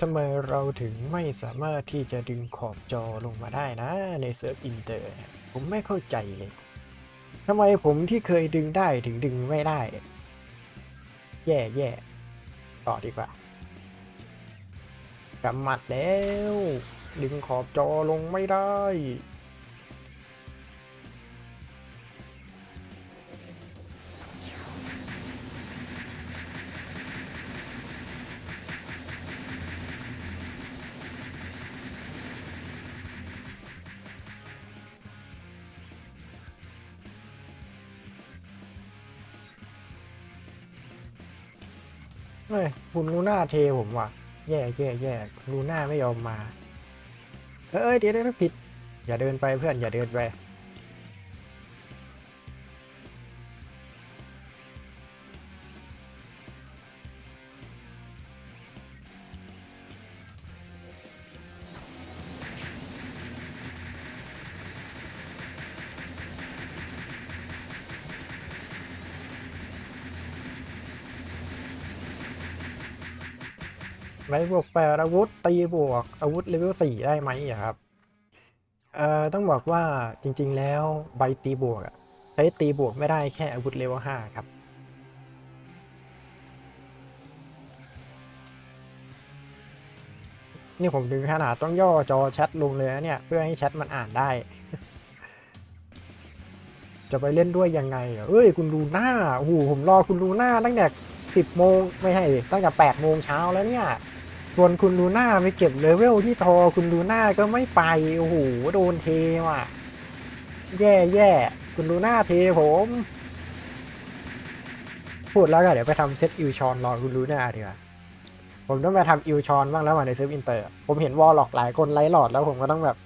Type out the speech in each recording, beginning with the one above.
ทำไมเราถึงไม่สามารถที่จะดึงขอบจอลงมาได้นะในเซิร์ฟอินเตอร์ ผมไม่เข้าใจเลยทำไมผมที่เคยดึงได้ถึงดึงไม่ได้ แย่แย่ต่อดีกว่ากำมัดแล้ว ดึงขอบจอลงไม่ได้ เฮ้ยคุณลูน่าเทผมว่ะ แย่แย่แย่ลูน่าไม่ยอมมา เอ้ยเดี๋ยวเดี๋ยวผิด อย่าเดินไปเพื่อนอย่าเดินไป ไว้บวกแปดอาวุธตีบวกอาวุธเลเวลสี่ได้ไหมอะครับเอ่อต้องบอกว่าจริงๆแล้วใบตีบวกอะใช้ตีบวกไม่ได้แค่อาวุธเลเวลห้าครับนี่ผมถึงขนาดต้องย่อจอแชทลงเลยนะเนี่ย เพื่อให้แชทมันอ่านได้ จะไปเล่นด้วยยังไงเอ้ยคุณลูน่าโอ้โหผมรอคุณลูน่าตั้งแต่สิบโมงไม่ใช่ตั้งแต่แปดโมงเช้าแล้วเนี่ย วนคุณลูน่าไปเก็บเลเวลที่ทอคุณลูน่าก็ไม่ไป โอ้โห โดนเทว่ะ แย่แย่คุณลูน่าเทผม พูดแล้วก็เดี๋ยวไปทำเซตอิวชอนรอคุณลูน่าดีกว่าผมต้องไปทำอิวชอนบ้างแล้วว่ะในเซิร์ฟอินเตอร์ ผมเห็นวอลล็อกหลายคนไล่หลอดแล้วผมก็ต้องแบบ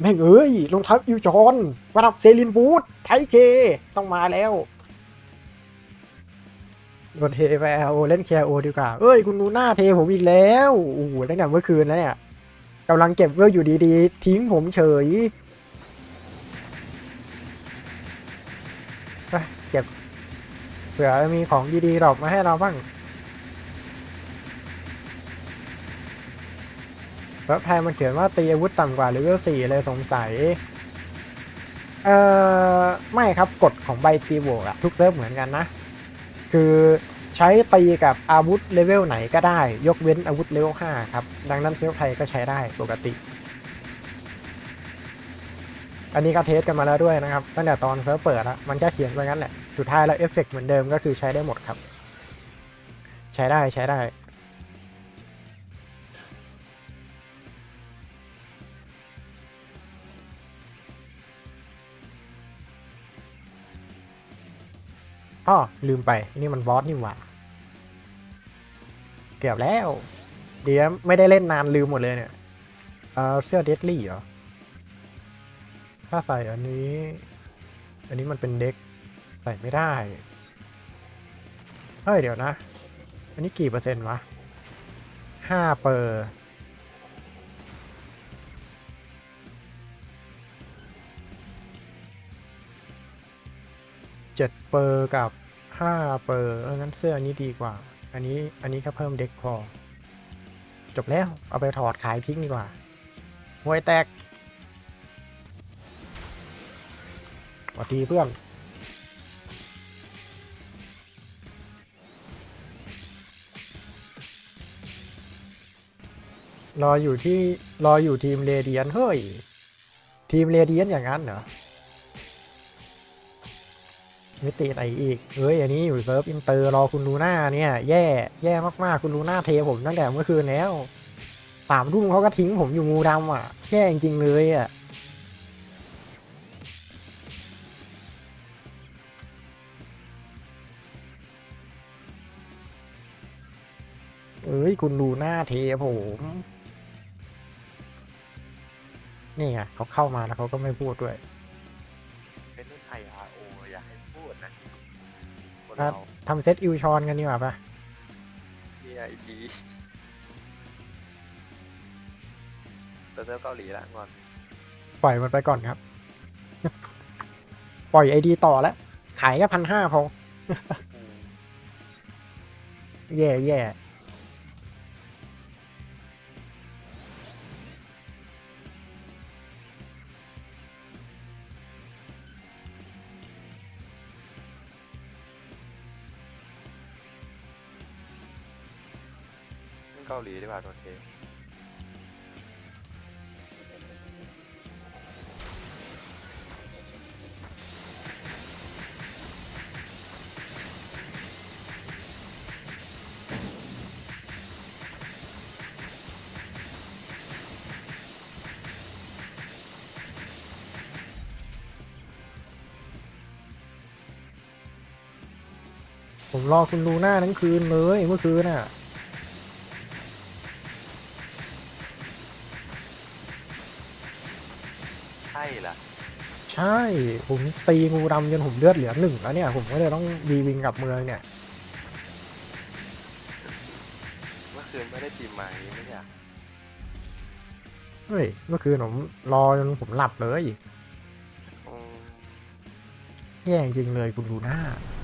แม่งเอ้ยรองท้าอิวชอนมาทำเซรินบูธไทเจ ต้องมาแล้ว โดนเทไปโอเล่นแคโอดีกว่า เอ้ยคุณดูหน้าเทผมอีกแล้วโอ้โหตั้งแต่เมื่อคืนแล้วเนี่ยกำลังเก็บเวลอยู่ดีๆ ทิ้งผมเฉยไปเก็บเผื่อมีของดีๆดรอปมาให้เราบ้างเว็บไทยมันเขียนว่าตีอาวุธต่ำกว่าเลเวล4เลยสงสัย เอ่อ ไม่ครับกฎของใบตีบวกอะทุกเซิร์ฟเหมือนกันนะ คือใช้ตีกับอาวุธเลเวลไหนก็ได้ ยกเว้นอาวุธเลเวล5ครับ ดังนั้นเซลไทยก็ใช้ได้ปกติ อันนี้ก็เทสกันมาแล้วด้วยนะครับ ตั้งแต่ตอนเซิร์ฟเปิดแล้วมันก็เขียนไว้งั้นแหละ สุดท้ายแล้วเอฟเฟกต์เหมือนเดิมก็คือใช้ได้หมดครับ ใช้ได้ใช้ได้ อ้อลืมไป นี่มันบอสนี่หว่า เกือบแล้ว เดี๋ยวไม่ได้เล่นนานลืมหมดเลยเนี่ย เออเสื้อเดดลี่เหรอ ถ้าใส่อันนี้ อันนี้มันเป็นเด็ก ใส่ไม่ได้ เฮ้ย เดี๋ยวนะ อันนี้กี่เปอร์เซ็นต์วะห้าเปอร์ เจ็ดเปอร์กับห้าเปอร์งั้นเสื้ออันนี้ดีกว่า อันนี้อันนี้แค่เพิ่มเด็กพอ จบแล้วเอาไปถอดขายทิ้งดีกว่าหวยแตกสวัสดีเพื่อนรออยู่ที่รออยู่ทีมเรเดียนเฮ้ย ทีมเรเดียนอย่างนั้นเหรอ มิติไหนอีก เฮ้ย อันนี้อยู่เซิร์ฟอินเตอร์รอคุณลูน่าเนี่ย แย่ แย่มากๆ คุณลูน่าเทผมตั้งแต่เมื่อคืนแล้วสามทุ่มเขาก็ทิ้งผมอยู่งูดำอะ แย่จริงๆเลยอะเอ้ย คุณลูน่าเทผม นี่ไงเขาเข้ามาแล้วเขาก็ไม่พูดด้วย เป็นรุ่นไทย RO อย่าให้พูดนะคนครับเราทำเซตอิวชอนกันดีกว่าปะเฮียอีจีเซิร์ฟเกาหลีละงอน ปล่อยมันไปก่อนครับ ปล่อยไอดีต่อแล้ว ขายแค่พันห้าพออืมแย่แย่าหลีดีกว่าโดนเทผมรอคุณลูน่าทั้งคืนเลยเมื่อคืนน่ะ ใช่ล่ะใช่ ผมตีงูดำจนผมเลือดเหลือหนึ่งแล้วเนี่ย ผมก็เลยต้องดีวิงกลับเมืองเนี่ย เมื่อคืนไม่ได้ทีมมาอย่างนี้ไม่อยากเฮ้ย เมื่อคืนผมรอจนผมหลับเลยอืม แย่จริงเลยคุณลูน่าเ